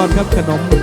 อนครับขนม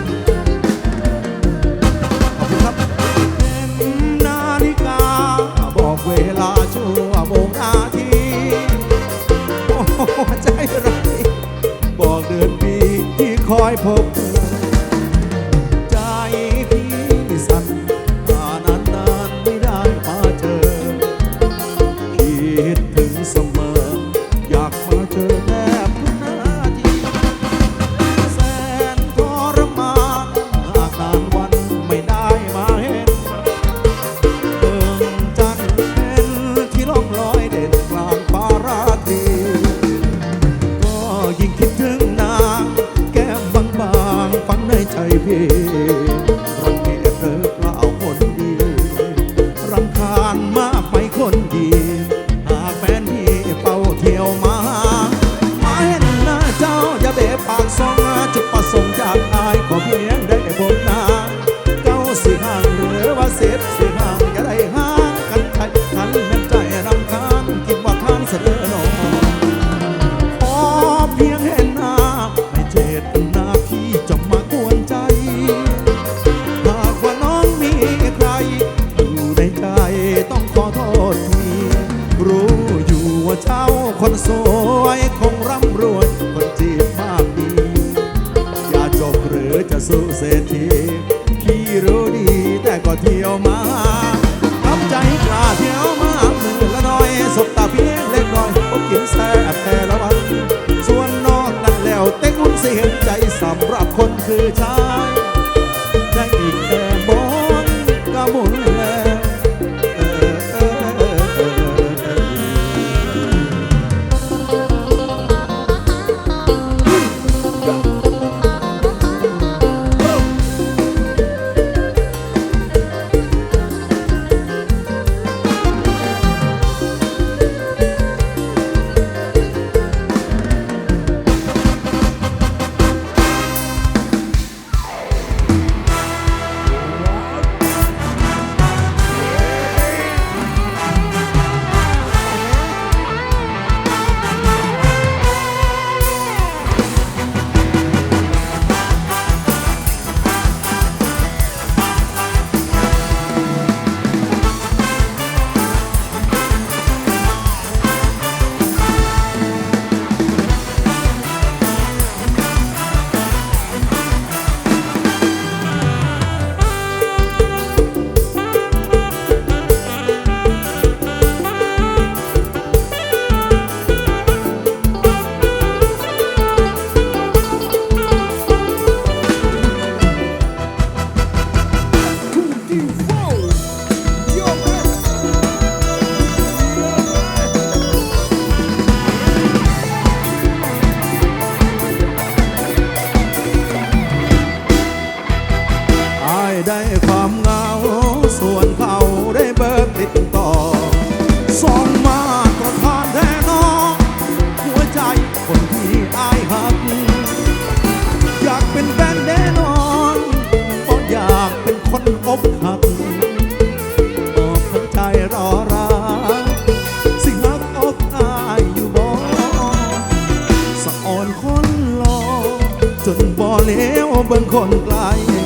คนไกล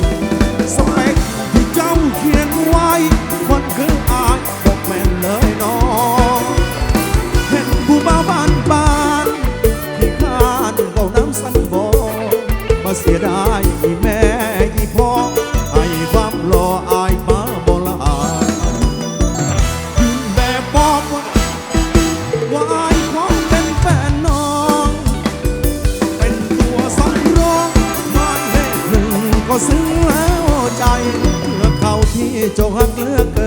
จงหักเลือก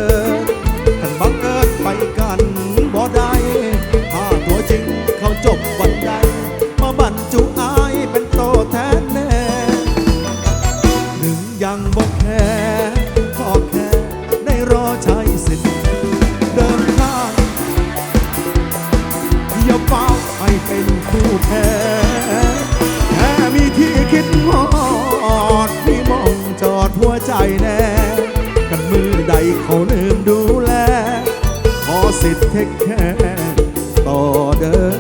ต่อเด้อ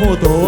ใ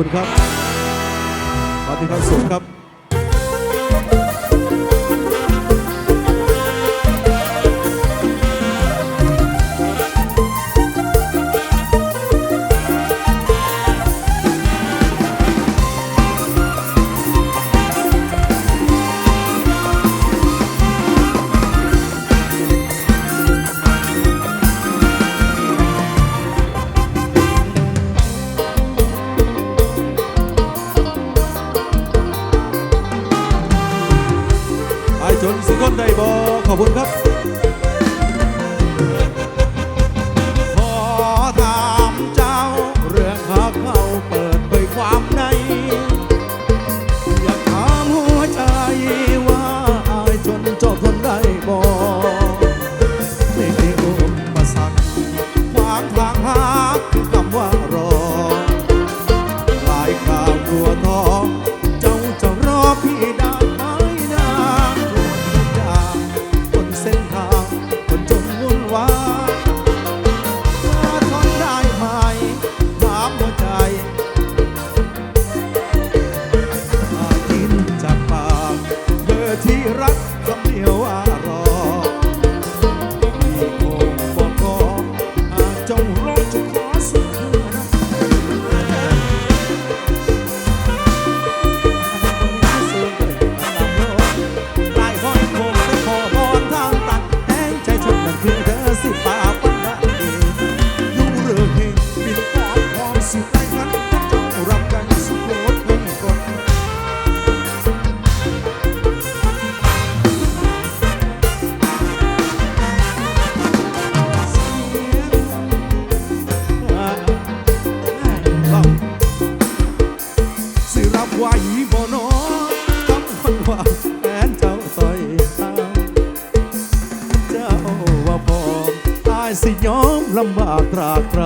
คุณครับขอที่ความสุขครับ What gấp. ത്രാത്ര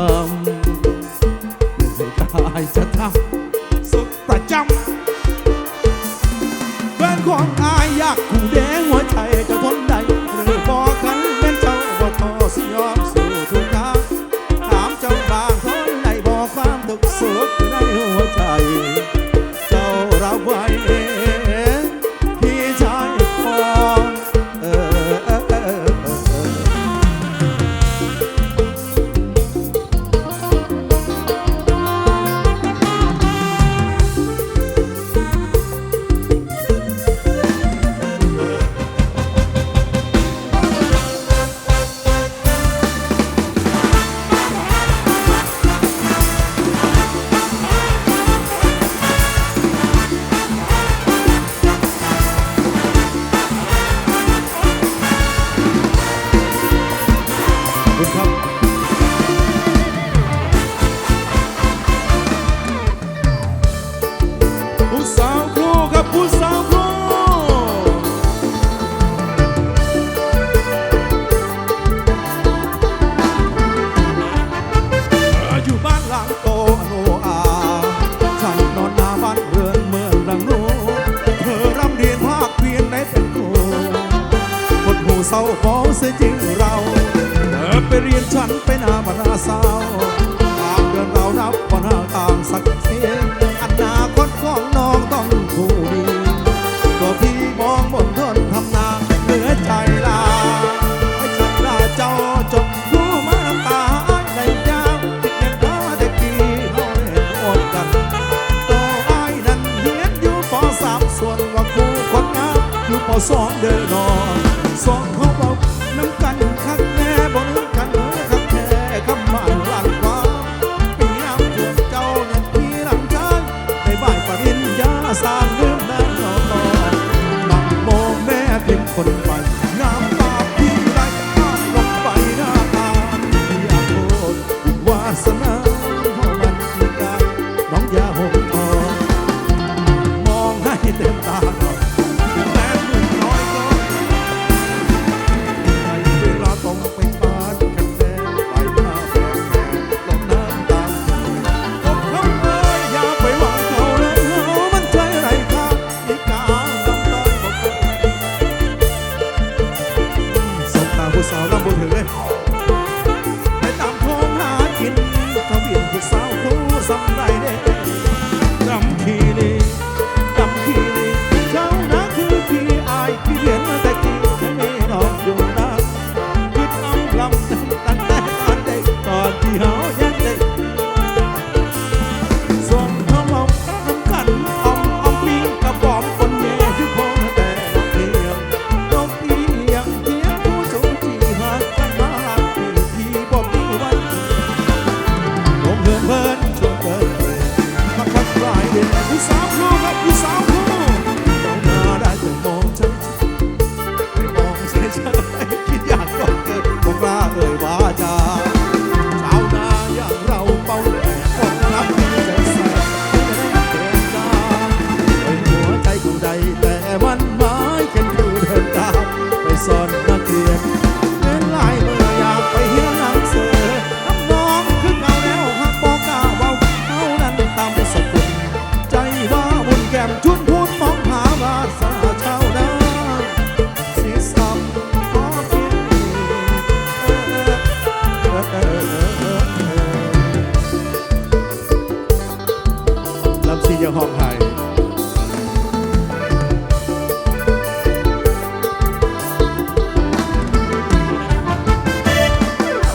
สองเดินนอนสองเขาเบาน้ำกันคัางแน่บ่น้กันเนื้อคัางแท้คำมัหลังฟ้าปีน้ำถูกเจ้าเนี่ยพี่รังกันในบ่ายปริญญาสางเรื่องนั้นนอนอนนั่งมองแม่เป็นคนไปน้ำตาพี่ไหลข้ามลงไปหน้าตาอยากโทษวาสนาเพราะมันคือการน้องยาหง